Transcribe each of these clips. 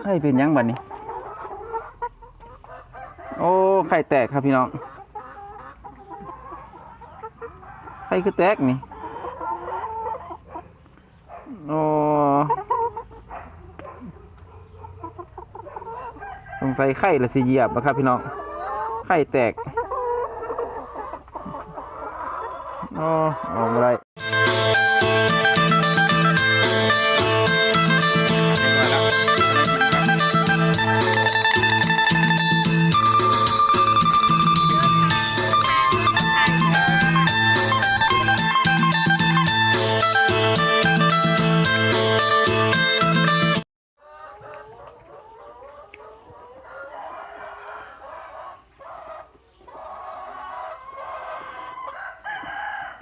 ไข่เป็นยังบัดนี้ โอ้ไข่แตกครับพี่น้องไข่คือแตกนี่โอ้สงสัยไข่ละสิเหยียบนะครับพี่น้องไข่แตก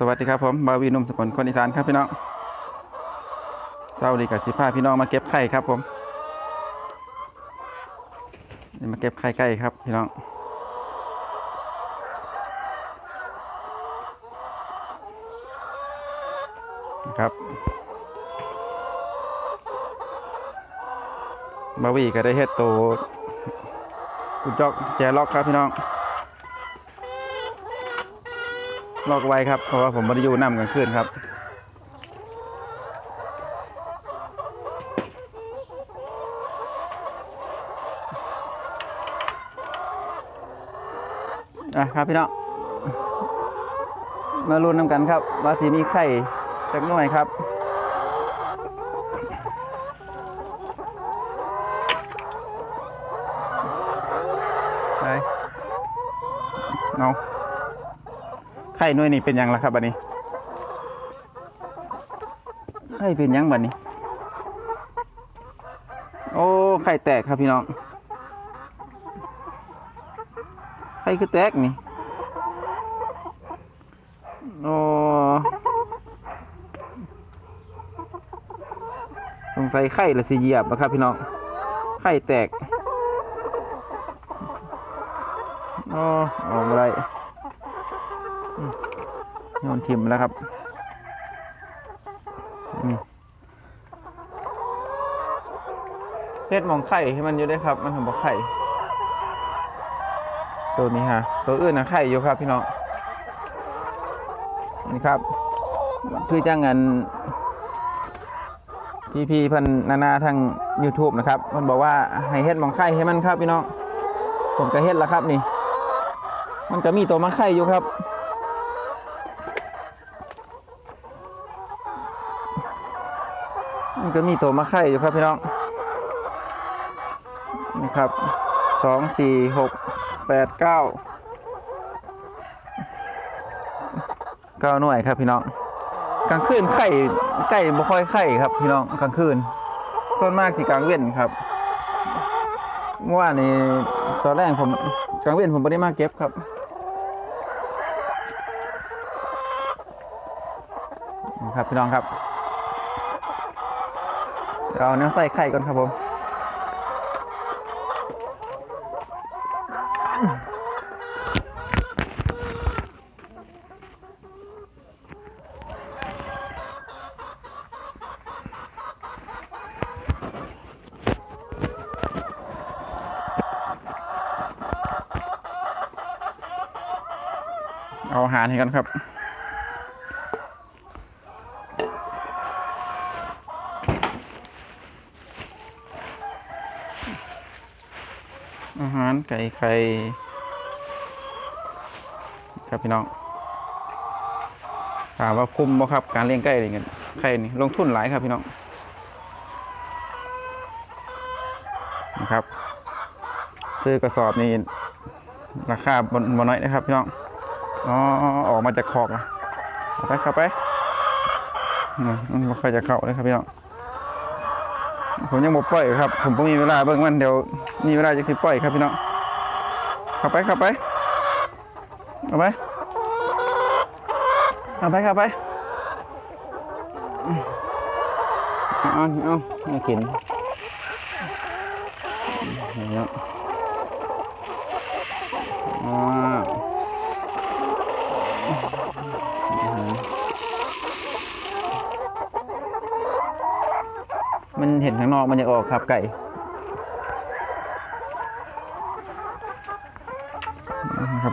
วัสดีครับผมบาวีนุ่มสกลคนอีสานครับพี่น้องเศร้าดีกับสิพาพี่น้องมาเก็บไข่ครับผมนี่มาเก็บไข่ไก่ครับพี่น้องครับบาวีก็ได้เฮ็ดโตวกุจอกแจล็อกครับพี่น้อง ลอกไว้ครับ เพราะว่าผมไม่ได้อยู่น้ำกลางคืนครับ อะครับพี่น้อง มาลุ้นน้ำกันครับว่าสีมีไข่จากหน่อยครับ ไปเอา ไข่หน่วยนี่เป็นยังล่ะครับบัดนี้ไข่เป็นยังบัดนี้ โอ้ไข่แตกครับพี่น้องไข่คือแตกนี่โอ้สงสัยไข่ละสิเหยียบนะครับพี่น้องไข่แตกโอ้ออกได้ โยนทิมแล้วครับเฮ็ดมองไข่ให้มันอยู่ด้วยครับ มันถึงบอกไข่ ตัวนี้ฮะ ตัวอื่นนะไข่อยู่ครับพี่น้องนี่ครับ คือจ้างงานพี่พี่พันนานาทาง YouTube นะครับมันบอกว่าให้เฮ็ดมองไข่ให้มันครับพี่น้องผมก็เฮ็ดแล้วครับนี่ มันก็มีตัวมันไข่อยู่ครับ มันก็มีตัวมะไข่อยู่ครับพี่น้องนี่ครับสองสี่หกแปดเก้าเก้าหน่วยครับพี่น้องกลางคืนไข่ไก่บ่ค่อยไข่ครับพี่น้องกลางคืนส่วนมากสิกลางเว้นครับเมื่อวานนี้ตอนแรกผมกลางเว้นผมไม่ได้มาเก็บครับครับพี่น้องครับ เดี๋ยวเอาเนื้อใส่ไข่ก่อนครับผมเอาอาหารให้กันครับ อาหาร ไก่ไข่ครับพี่น้องถามว่าคุ้มบ่ครับ การเลี้ยงไก่อะไรเงี้ยไข่นี่ลงทุนหลายครับพี่น้องนะครับ ซื้อกระสอบนี่ราคาบนบนน้อยนะครับพี่น้องอ๋อออกมาจากคอกอะไปเข้าไปมันไม่ค่อยจะเข้าเลยครับพี่น้องผมยังบ่ปล่อยครับ ผมบ่มีเวลาเบิ่งมันเดี๋ยวมีเวลาจะสิปล่อยครับพี่น้อง ข้าไปข้าไปเอาไปเอาไปข้าไปเอาเอาเอาเอากินเนาะอ่าอมันเห็นข้างนอกมันจะออกครับไก่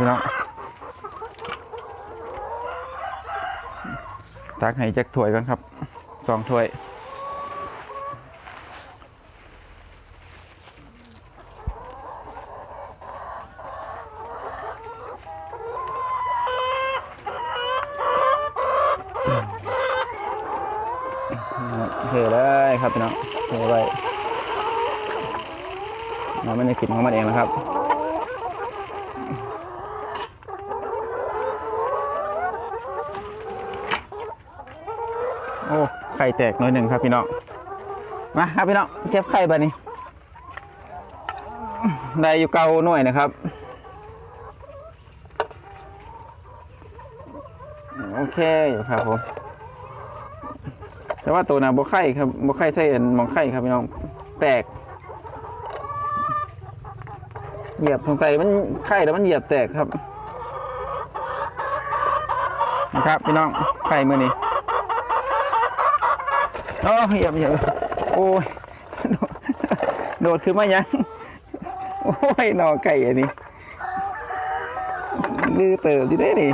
พี่น้อง ตักให้จักถ้วยกันครับสองถ้วย เทเลยครับพี่น้องเทไว้เราไม่ได้กินของมันเองนะครับ โอ้ ไข่ แตกน่อยหนึ่งครับพี่น้องมาครับพี่น้องเก็บไข่บานี้ได้อยู่เก้าหน่วยนะครับโอเคอยู่ครับผมแต่ว่าตัวน่ะบ่ไข่ครับบ่ไข่ใส่อันหมองไข่ครับพี่น้องแตก เหยียบสงสัยมันไข่แล้วมันเหยียบแตกครับนะครับพี่น้องไข่มือนี้ โอ้เหยียบเหยียบโอ้ยโดดคือมายังโอ้ยนอไก่อันนี้ดื้อเติบดีได้ดิ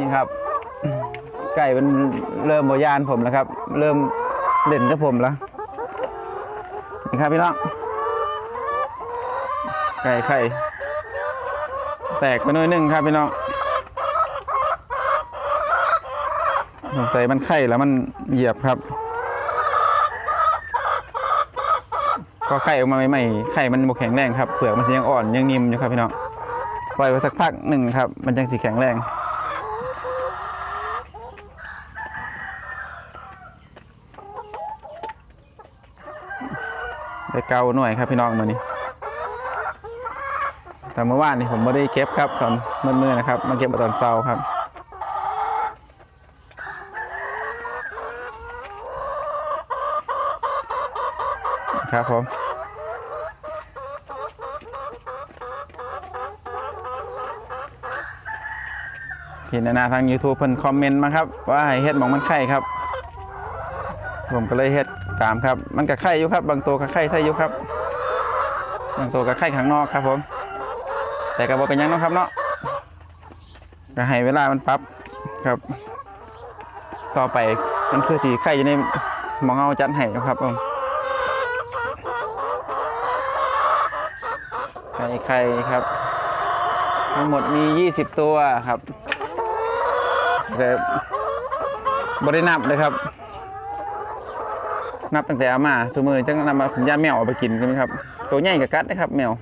นี่ครับ ไก่มันเริ่มบยานผมแล้วครับ เริ่มเด่นกับผมแล้วนี่ครับพี่น้องไก่ไข่แตกไปหน่อยนึงครับพี่น้อง สงสัยมันไข่แล้วมันเหยียบครับ ก็ไข่ออกมาใหม่ๆไข่มันบกแข็งแรงครับเปลือกมันยังอ่อนยังนิ่มอยู่ครับพี่น้องปล่อยไว้สักพักหนึ่งครับ มันจังสีแข็งแรงได้เกาหน่วยครับพี่น้องมือนี้แต่เมื่อวานนี่ผมไม่ได้เก็บครับตอนเมืดๆนะครับ มาเก็บมาตอนเช้าครับ ครับผมเห็นนาทาง YouTube เพิ่นคอมเมนต์มาครับ ว่าให้เฮ็ดมองมันไข่ครับ ผมก็เลยเฮ็ดตามครับ มันก็ไข่อยู่ครับ บางตัวก็ไข่ใส่อยู่ครับ บางตัวก็ไข่ข้างนอกครับผม แต่ก็บ่เป็นยังเนาะครับเนาะก็ให้เวลามันปรับครับ ต่อไปมันคือสีไข่อยู่ในมองเอาจัดให้นะครับผม ไข่ไข่ครับ ทั้งหมดมี 20 ตัวครับแต่บรินับเลยครับ นับตั้งแต่อามาสมือจังนำมาผมย่าแมวเอาไปกินใช่ไหมครับ ตัวใหญ่กับกัดนะครับ แมว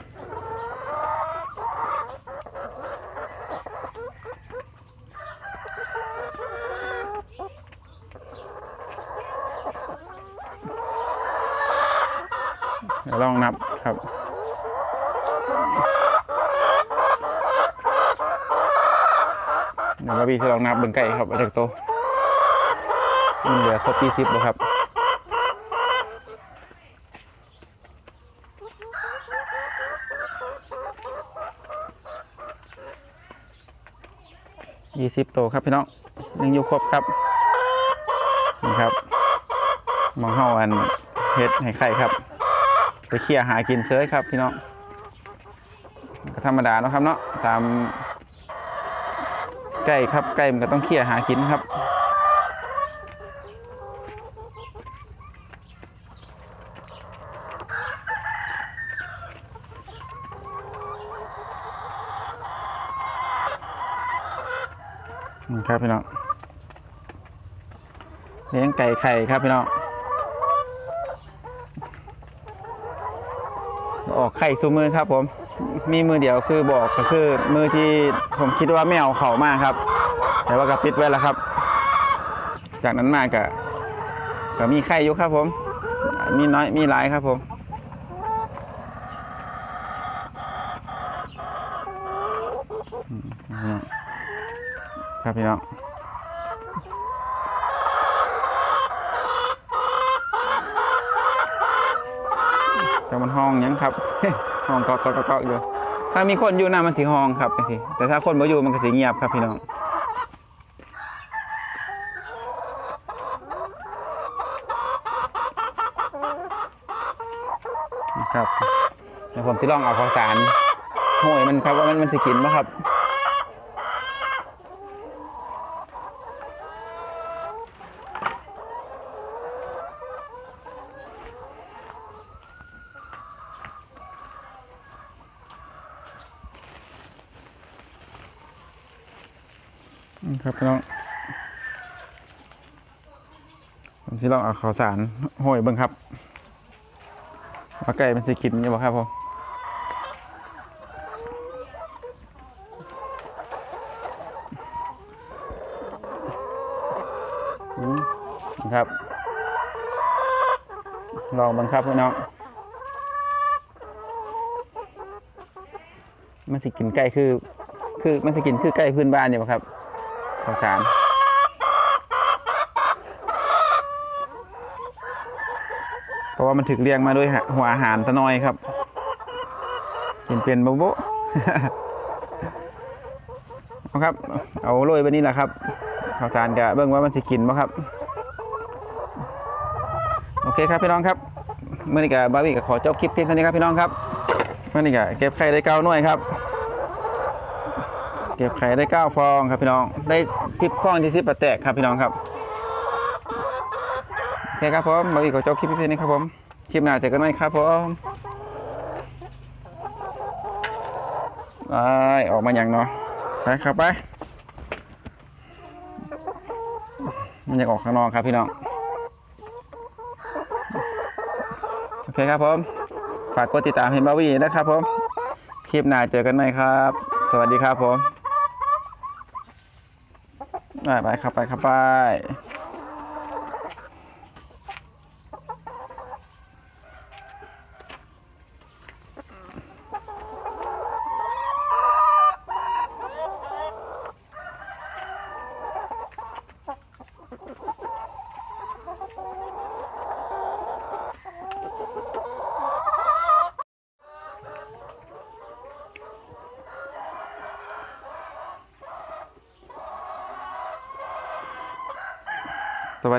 เดี๋ยวลองนับครับ เดี๋ยวมาบีจะลองนับเบิ่งไก่ครับเอาจากโตมันเหลือครบยี่สิบแล้วครับยี่สิบโตครับพี่น้องยังอยู่ครบครับนี่ครับมองเฮาอันเฮ็ดให้ไข่ครับ ไปเคี่ยหากินเซ้ยครับพี่น้องก็ธรรมดาเนาะครับเนาะตาม ไก่ครับไก่มันก็ต้องเคี่ยหากินครับนี่ครับพี่น้องเลี้ยงไก่ไข่ครับพี่น้องออกไข่ซูมือครับผม มีมือเดียวคือบอกก็คือมือที่ผมคิดว่าไม่เอาเขามากครับ แต่ว่าก็ปิดไว้แล้วครับ จากนั้นมาก็ก็มีไข่อยู่ครับผม มีน้อยมีหลายครับผมอืมครับพี่น้อง แต่มันห้องยังครับห้องก็ก็ก็ก็อยู่ถ้ามีคนอยู่นะมันสีห้องครับสิแต่ถ้าคนไม่อยู่มันก็สีเงียบครับพี่น้องครับเดี๋ยวผมจะลองเอาข้าวสารห่วยมันครับว่ามันมันสิกินไหมครับ อืมครับพี่น้อง ผมสิลองเอาข้าวสารห้อยเบิ่งครับว่าไก่มันสิกินอยู่บ่ครับผมอืมนะครับลองบังคับพี่น้องมันสิกินไก่คือ คือมันสิกินคือไก่พื้นบ้านอยู่บ่ครับข้าวสาร เพราะว่า มันถึกเลี้ยงมาด้วยหัวอาหารตะนอยครับกินเป็นโบโบเอาครับ เอาโรยไปนี่แหละครับข้าวสารกะเบิ่งว่ามันสิกินบ่ครับ โอเคครับพี่น้องครับเมื่อนี้กะบาร์บี้ก็ขอจบคลิปเพียงเท่านี้ครับพี่น้องครับเมื่อนี้กะเก็บไข่ได้เก้าหน่วยครับ เก็บไข่ได้เก้าฟองครับพี่น้อง ได้สิบฟองที่สิบแตกครับพี่น้องครับโอเคครับผมมาอีกขอจบคลิปเพียงเท่านี้ครับผม ลิปหน้าเจอกันใหม่ครับผมไปออกมาอย่างเนาะใช่ครับไป มันอยากออกข้างนอกครับพี่น้อง โอเคครับผม ฝากกดติดตามเห็นบาวีนะครับผม คลิปหน้าเจอกันใหม่ครับ สวัสดีครับผม ไปไปครับไปครับไป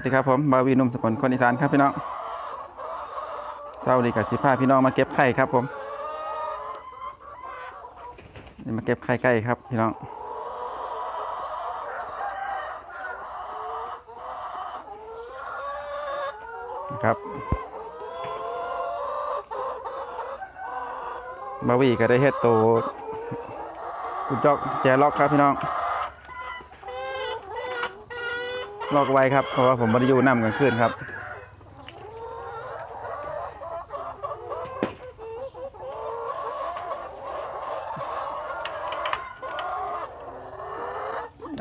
ดีครับผมบาวีนุ่มสกลคนอีสานครับพี่น้องเศร้าดีกับสิพาพี่น้องมาเก็บไข่ครับผมนี่มาเก็บไข่ไก่ครับพี่น้องครับบาวีก็ได้เฮ็ดโตกุดจอกแจล็อกครับพี่น้อง ลอกไว้ครับ เพราะว่าผมบริยูน้ำกลางคืนครับ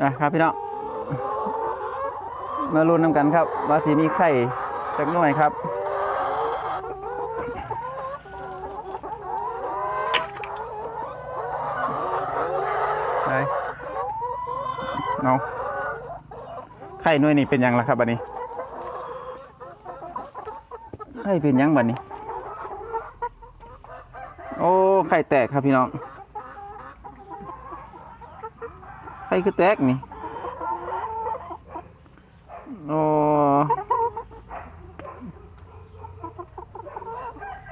อะครับพี่น้อง มาลุ้นน้ำกันครับว่าสีมีไข่จักหน่วยครับ ไปเอา ไข่หน่วยนี่เป็นยังล่ะครับบัดนี้ไข่เป็นยังบัดนี้ โอ้ไข่แตกครับพี่น้องไข่คือแตกนี่โอ้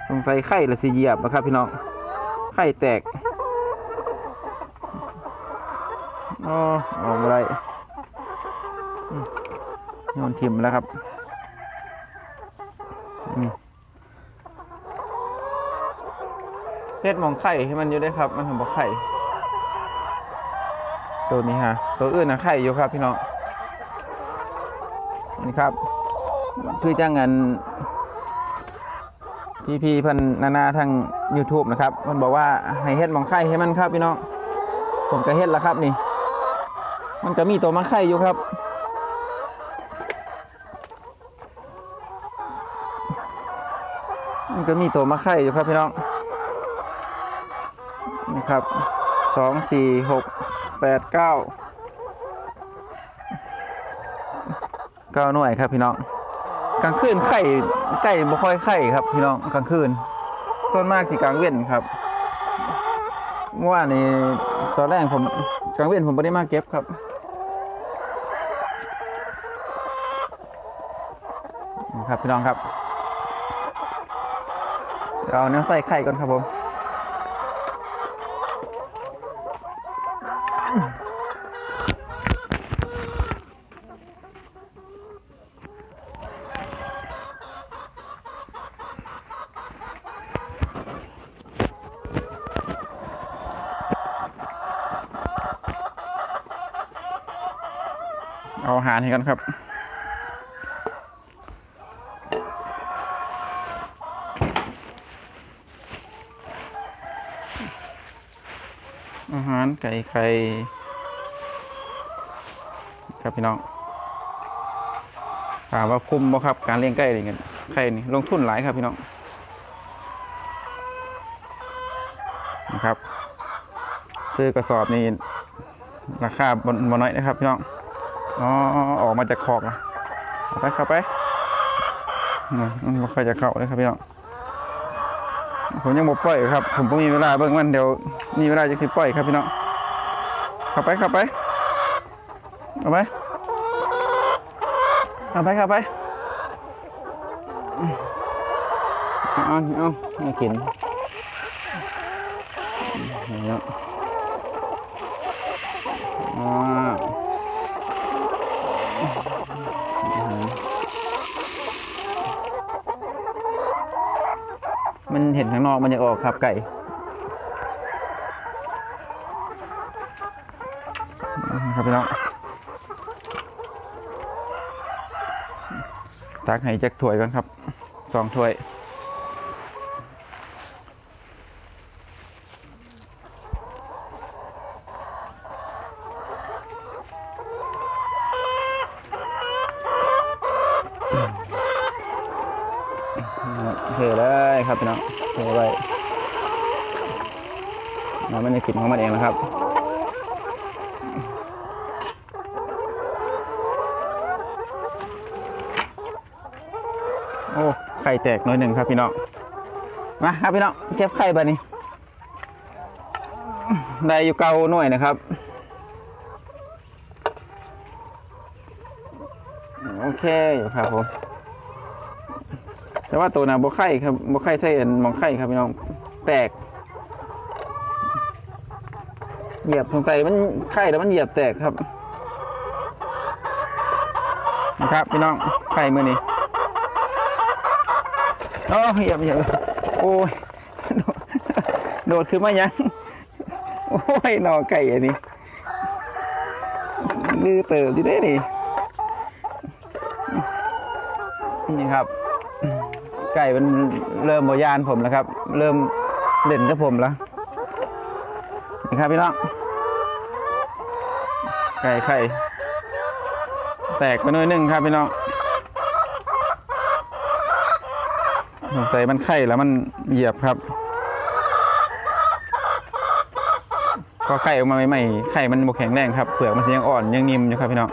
สงสัยไข่ละสิเหยียบนะครับพี่น้องไข่แตกโอ้ออกมาได้ โยน ทิมแล้วครับเฮ็ดมองไข่ให้มันอยู่ด้ครับ มันทำบ่ไข่ ตัวนี้ฮะ ตัวอื่นนะไข่อยู่ครับพี่น้องนี่ครับ คือจ้างงานพี่พี่พันนานาทาง YouTube นะครับ มันบอกว่าให้เฮ็ดมองไข่ให้มันครับพี่น้อง ผมก็เฮ็ดแล้วครับนี่ มันก็มีตัวมันไข่อยู่ครับ มัน ก็มีตัวมาไข่อยู่ครับพี่น้องนี่ครับสองสี่หกแปดเก้าเก้าหน่วยครับพี่น้องกลางคืนไข่ไก่บ่ค่อยไข่ครับ พี่น้องกลางคืนส่วนมากสิกลางเว้นครับเมื่อวานนี้ตอนแรกผมกลางเว้นผมไม่ได้มาเก็บครับนี่ครับพี่น้องครับ ก็เอาเนื้อใส่ไข่ก่อนครับผมเอาหานให้กันครับ ไก่ไข่ครับพี่น้องถามว่าคุ้มบ่ครับการเลี้ยงไก่นี่กันไข่นี่ลงทุนหลายครับพี่น้องนะครับ ซื้อกระสอบนี่ราคาบนบนน้อยนะครับพี่น้องอ๋อออกมาจากคอกนะไปเข้าไปมันไม่ค่อยจะเข้าเลยครับพี่น้องผมยังบ่ปล่อยครับ ผมบ่มีเวลาเบิ่งมันเดี๋ยวมีเวลาจะสิปล่อยครับพี่น้อง ข้าไปข้าไปเอาไปเอาไปข้าไปเอาเอาเอาไม่กินนี่เนาะอ่ามันเห็นข้างนอกมันจะออกครับไก่ ครับพี่น้อง ตักให้แจ็คถ้วยก่อนครับสองถ้วย เทเลยครับพี่น้องเทไว้มันไม่ได้กลิ่นของมันเองนะครับ โอ้ ไข่ แตกหน้อยหนึ่งครับพี่น้องมาครับพี่น้องเก็บไข่บานี้ได้อยู่เกาหน่วยนะครับโอเคอยู่ครับผมแต่ว่าตัวน่ะบ่ไข่ครับบ่ไข่ใส่อันหมองไข่ครับพี่น้องแตกเหยียบสงสัยมันไข่แล้วมันเหยียบแตกครับนะครับพี่น้องไข่มือนี้ โอ้เหยียบเหยียบโอ้ยโดดขึ้นมายังโอ้ยนอไก่อันนี้ดื้อเติบดีได้นี่นี่ครับ ไก่มันเริ่มบยานผมแล้วครับ เริ่มเล่นกับผมแล้วนี่ครับพี่น้องไก่ไข่แตกไปหน่อยนึงครับพี่น้อง สงสัยมันไข่แล้วมันเหยียบครับก็ไข่ออกมาใหม่ๆไข่มันบกแข็งแรงครับเปลือกมันยังอ่อนยังนิ่มอยู่ครับพี่น้อง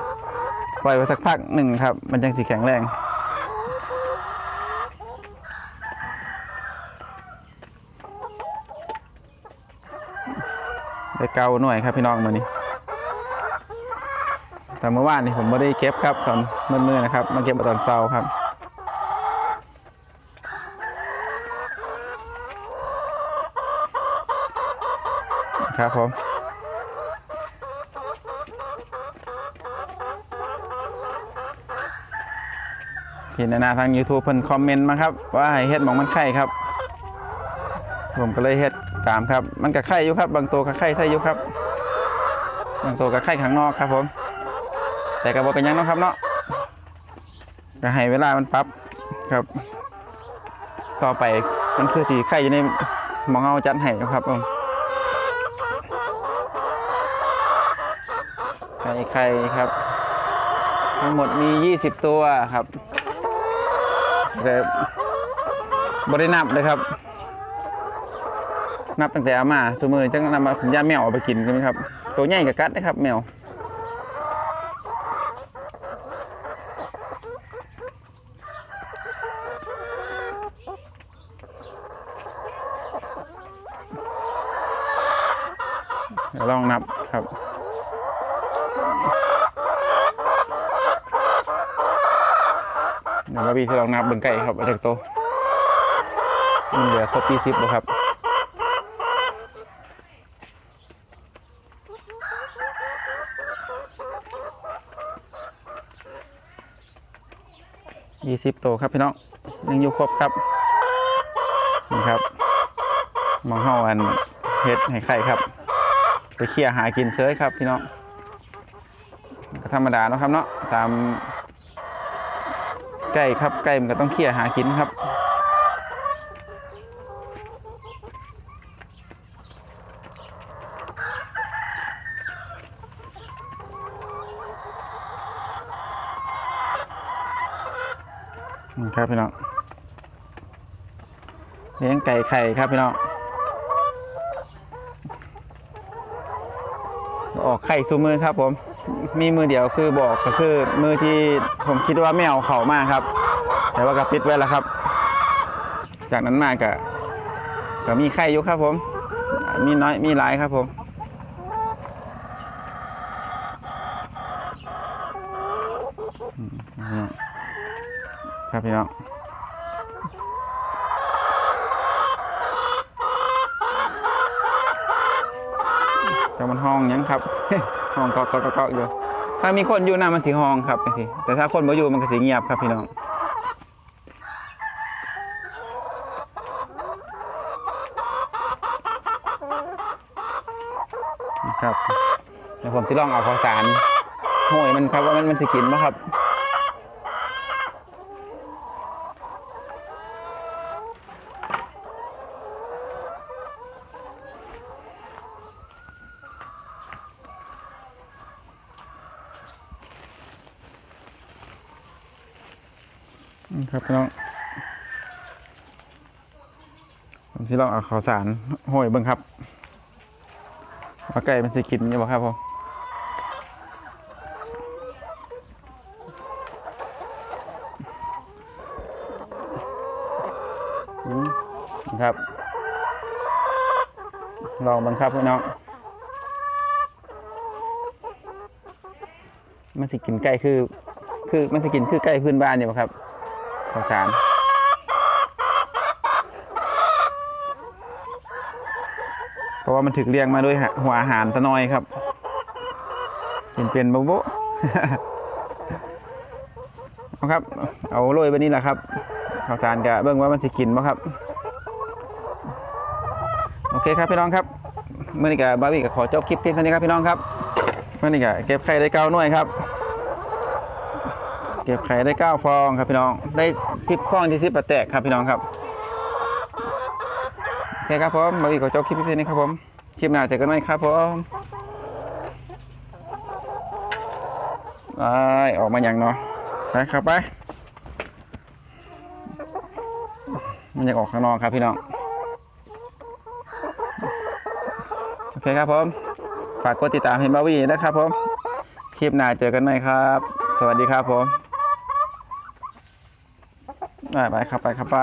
ปล่อยไว้สักพักหนึ่งครับ มันจังสีแข็งแรงได้เกาหน่อยครับพี่น้องมือนี้แต่เมื่อวานนี่ผมไม่ได้เก็บครับตอนเมืดๆนะครับมาเก็บตอนเช้าครับ ครับผมพี่นานาทาง YouTube เพิ่นคอมเมนต์มาครับ ว่าให้เฮ็ดหมองมันไข่ครับ ผมก็เลยเฮ็ดตามครับ มันก็ไข่อยู่ครับ บางตัวก็ไข่ใส่อยู่ครับ บางตัวก็ไข่ข้างนอกครับผม แต่ก็บ่เป็นยังเนาะครับเนาะก็ให้เวลามันปรับครับ ต่อไปมันคือที่ไข่อยู่ในหมองเฮาจัดให้ครับผม ไข่ไข่ครับ ทั้งหมดมี 20 ตัวครับแต่บรินับเลยครับ นับตั้งแต่เอามาสมือจังนำมาผมย่าแมวเอาไปกินใช่ไหมครับ ตัวใหญ่กับกัดนะครับแมว เดี๋ยวลองนับครับ เดี๋ยวมาบีที่ลองนับเบิ่งไก่ครับเอาจากโตวมันเหลือครบยี่ สิบบ่ครับยี่สิบตัวครับพี่น้องยังอยู่ครบครับนี่ครับมองเฮาอันเฮ็ดให้ไข่ครับ ไปเขี่ยหากินเฉยครับพี่น้องก็ธรรมดาเนาะครับเนาะตามไก่ครับไก่มันก็ต้องเคลียหากินครับ นี่ครับพี่น้องเลี้ยงไก่ไข่ครับพี่น้องออกไข่ซูมือครับผม มีมือเดียวคือบอกก็คือมือที่ผมคิดว่าไม่เอาเขามากครับ แต่ว่าก็ปิดไว้แล้วครับ จากนั้นมาก็ก็มีไข่อยู่ครับผม มีน้อยมีหลายครับผมครับพี่น้อง แต่มันห้องยังครับห้องก็ก็ก็อยู่ถ้ามีคนอยู่น่ามันสีห้องครับสิแต่ถ้าคนไม่อยู่มันก็สีเงียบครับพี่น้องครับเดี๋ยวผมจะลองเอาข้าวสารโห้ยมันครับว่ามันมันสิกินไหมครับ นี่ครับพี่น้อง ผมสิ ลองเอาข้าวสารห้อยเบิ่งครับว่าไก่มันสิกินอยู่บ่ครับผมอืมนะครับลองบิ่งคับพี่น้องมันสิกินไก่คือ คือมันสิกินคือไก่พื้นบ้านอยู่บ่ครับข้าวสารเพราะว่า มันถึกเลี้ยงมาด้วยหัวอาหารตะนอยครับกินเป็นโบโบเอาครับ เอาโรยไปนี่แหละครับข้าวสารกะเบิ่งว่ามันสิกินบ่ครับ โอเคครับพี่น้องครับเมื่อนี้กะบาร์บี้ก็ขอจบคลิปเพียงเท่านี้ครับพี่น้องครับเมื่อนี้กะเก็บไข่ได้เก้าหน่วยครับ เก็บไข่ได้เก้าฟองครับพี่น้อง ได้สิบฟองที่สิบแตกครับพี่น้องครับโอเคครับผมมาอีกขอจบคลิปนี้นี้ครับผม ลิปหน้าเจอกันใหม่ครับผมไปออกมาอย่างเนาะใช่ครับไป มันยังออกข้างนอกครับพี่น้อง โอเคครับผม ฝากกดติดตามเห็นบาวีนะครับผม คลิปหน้าเจอกันใหม่ครับ สวัสดีครับผม ไปไปครับไปครับไป